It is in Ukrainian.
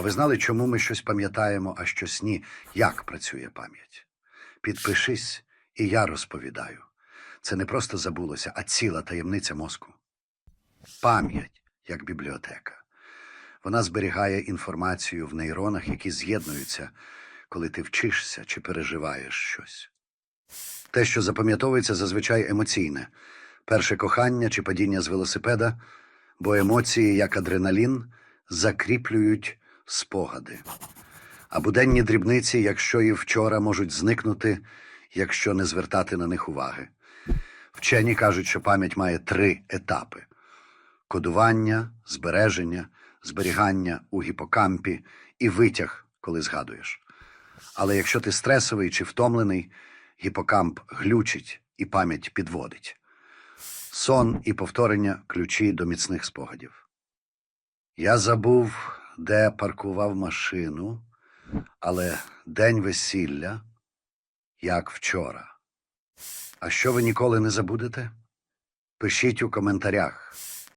А ви знали, чому ми щось пам'ятаємо, а щось ні? Як працює пам'ять? Підпишись, і я розповідаю. Це не просто забулося, а ціла таємниця мозку. Пам'ять як бібліотека. Вона зберігає інформацію в нейронах, які з'єднуються, коли ти вчишся чи переживаєш щось. Те, що запам'ятовується, зазвичай емоційне перше кохання чи падіння з велосипеда, бо емоції, як адреналін, закріплюють спогади. А буденні дрібниці, якщо і вчора, можуть зникнути, якщо не звертати на них уваги. Вчені кажуть, що пам'ять має три етапи: кодування, збереження, зберігання у гіпокампі і витяг, коли згадуєш. Але якщо ти стресовий чи втомлений, гіпокамп глючить і пам'ять підводить. Сон і повторення ключі до міцних спогадів. Я забув, де паркував машину, але день весілля, як вчора. А що ви ніколи не забудете? Пишіть у коментарях.